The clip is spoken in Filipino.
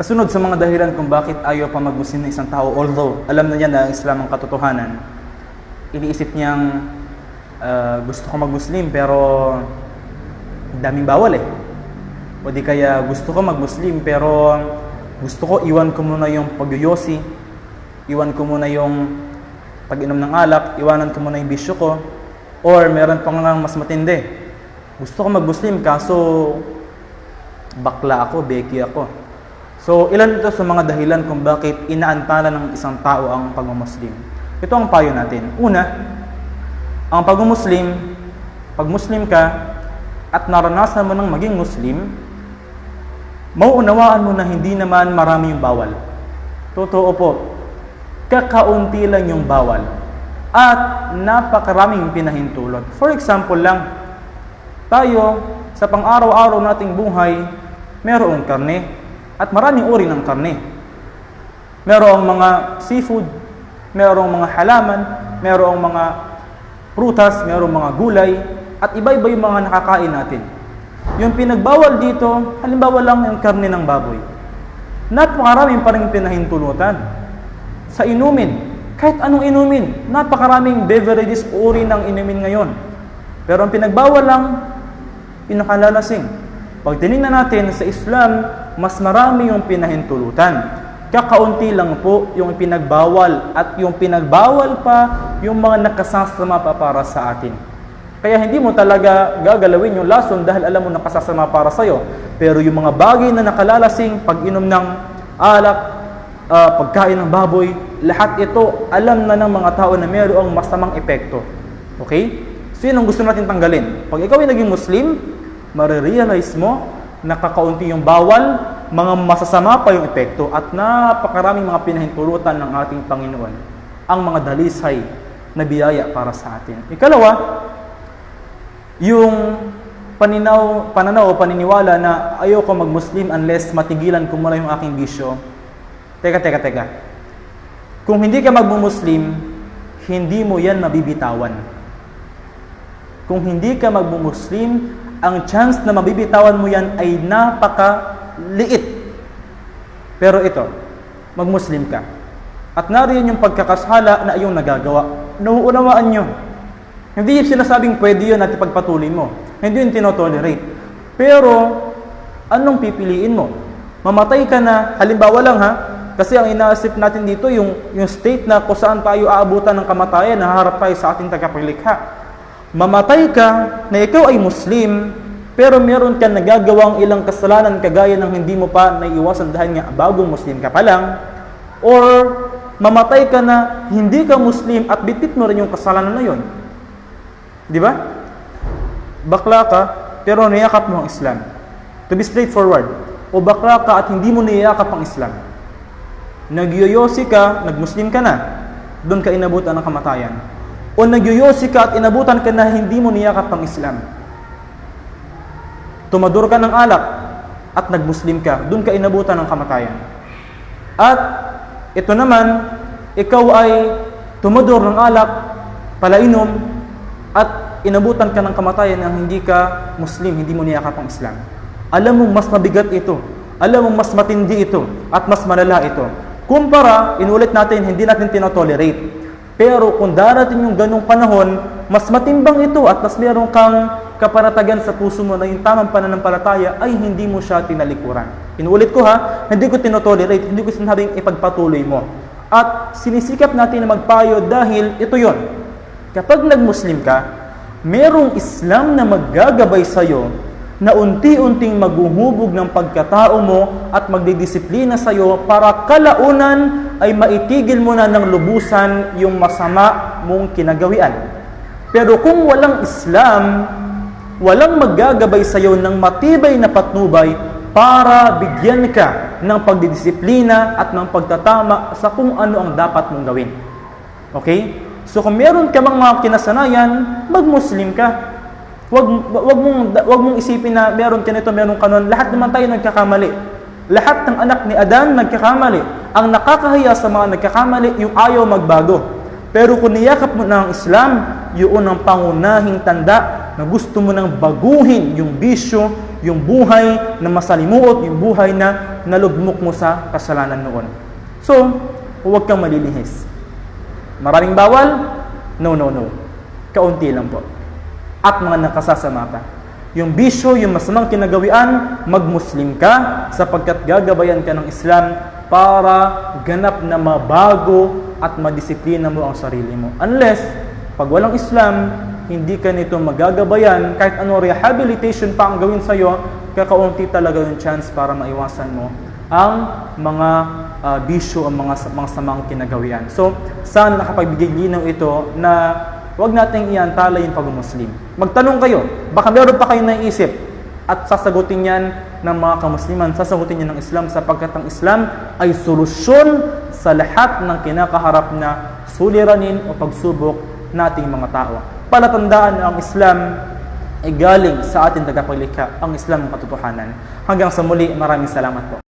Kasunod sa mga dahilan kung bakit ayaw pa magmuslim ng isang tao, although alam na niya na ang Islam ang katotohanan, iniisip niyang ah, gusto ko magmuslim pero daming bawal eh. O di kaya gusto ko magmuslim pero gusto ko iwan ko muna yung pagyoyosi, iwan ko muna yung pag-inom ng alak, iwanan ko muna yung bisyo ko, or meron pa nga mas matindi. Gusto ko magmuslim kaso bakla ako, beki ako. So, ilan ito sa mga dahilan kung bakit inaantala ng isang tao ang pagmumuslim. Ito ang payo natin. Una, ang pagmumuslim, pag Muslim ka at naranasan mo ng maging Muslim, mauunawaan mo na hindi naman marami yung bawal. Totoo po, kakaunti lang yung bawal. At napakaraming pinahintulot. For example lang, tayo sa pang-araw-araw nating buhay, merong karne at maraming uri ng karne. Merong mga seafood, merong mga halaman, merong mga prutas, merong mga gulay, at iba-iba yung mga nakakain natin. Yung pinagbawal dito, halimbawa lang yung karne ng baboy. Napakaraming pa rin pinahintulutan. Sa inumin, kahit anong inumin, napakaraming beverages uri ng inumin ngayon. Pero ang pinagbawal lang, pinakalalasing. Pag tinignan natin sa Islam, mas marami yung pinahintulutan. Kakaunti lang po yung pinagbawal at yung pinagbawal pa yung mga nakasasama pa para sa atin. Kaya hindi mo talaga gagalawin yung lason dahil alam mo nakasasama para sa'yo. Pero yung mga bagay na nakalalasing, pag-inom ng alak, ah, pagkain ng baboy, lahat ito alam na ng mga tao na mayroong masamang epekto. Okay? So yun ang gusto natin tanggalin. Pag ikaw ay naging Muslim, marirealize mo na kakaunti yung bawal, mga masasama pa yung epekto at napakaraming mga pinahintulutan ng ating Panginoon ang mga dalisay na biyaya para sa atin. Ikalawa, yung paninaw, pananaw o paniniwala na ayoko mag-Muslim unless matigilan ko muna yung aking bisyo. Teka, teka, teka. Kung hindi ka mag-Muslim, hindi mo yan mabibitawan. Kung hindi ka mag-Muslim, ang chance na mabibitawan mo yan ay napakaliit. Pero ito, mag-Muslim ka. At nariyan yung pagkakasala na iyong nagagawa. Nauunawaan nyo. Hindi sinasabing pwede yun at ipagpatuloy mo. Hindi yun tinotolerate. Pero, anong pipiliin mo? Mamatay ka na, halimbawa lang ha, kasi ang inaasip natin dito, yung, yung state na kung saan tayo aabutan ng kamatayan, naharap tayo sa ating tagapaglikha. Mamatay ka na ikaw ay Muslim, pero meron ka nagagawang ilang kasalanan kagaya ng hindi mo pa naiiwasan dahil nga bagong Muslim ka pa lang, or mamatay ka na hindi ka Muslim at bitit mo rin yung kasalanan na yon. Di ba? Bakla ka, pero niyakap mo ang Islam. To be straightforward. O bakla ka at hindi mo niyakap ang Islam. Nagyoyosi ka, nagmuslim ka na, doon ka inabutan ng kamatayan. O nagyoyosi ka at inabutan ka na hindi mo niyakap ang Islam. Tumador ka ng alak at nagmuslim ka, doon ka inabutan ng kamatayan. At ito naman, ikaw ay tumador ng alak, palainom, at inabutan ka ng kamatayan nang hindi ka Muslim, hindi mo niyakap ang Islam. Alam mo mas mabigat ito. Alam mo mas matindi ito at mas malala ito. Kumpara, inulit natin, hindi natin tinotolerate. Pero kung darating yung ganong panahon, mas matimbang ito at mas meron kang kaparatagan sa puso mo na yung tamang pananampalataya ay hindi mo siya tinalikuran. Inuulit ko ha, hindi ko tinotolerate, hindi ko sinabing ipagpatuloy mo. At sinisikap natin na magpayo dahil ito yon. Kapag nag-Muslim ka, merong Islam na maggagabay sa'yo na unti-unting maghuhubog ng pagkatao mo at magdidisiplina sa iyo para kalaunan ay maitigil mo na ng lubusan yung masama mong kinagawian. Pero kung walang Islam, walang maggagabay sa iyo ng matibay na patnubay para bigyan ka ng pagdidisiplina at ng pagtatama sa kung ano ang dapat mong gawin. Okay? So kung meron ka mga kinasanayan, mag-Muslim ka. Wag, wag, mong, wag mong isipin na meron ka nito, meron ka nun. Lahat naman tayo nagkakamali. Lahat ng anak ni Adan nagkakamali. Ang nakakahiya sa mga nagkakamali, yung ayaw magbago. Pero kung niyakap mo ang Islam, yun ang pangunahing tanda na gusto mo nang baguhin yung bisyo, yung buhay na masalimuot, yung buhay na nalugmok mo sa kasalanan noon. So, huwag kang malilihis. Maraming bawal? No, no, no. Kaunti lang po. At mga nakasasama ka. Yung bisyo, yung masamang kinagawian, magmuslim ka sapagkat gagabayan ka ng Islam para ganap na mabago at madisiplina mo ang sarili mo. Unless, pag walang Islam, hindi ka nito magagabayan, kahit ano rehabilitation pa ang gawin sa'yo, kakaunti talaga yung chance para maiwasan mo ang mga ah, bisyo, ang mga, mga samang kinagawian. So, sana nakapagbigay linaw ito na huwag nating iantala yung pag-Muslim. Magtanong kayo, baka meron pa kayong naiisip at sasagutin yan ng mga kamusliman, sasagutin yan ng Islam sapagkat ang Islam ay solusyon sa lahat ng kinakaharap na suliranin o pagsubok nating mga tao. Palatandaan na ang Islam ay galing sa ating tagapaglikha, ang Islam ang katotohanan. Hanggang sa muli, maraming salamat po.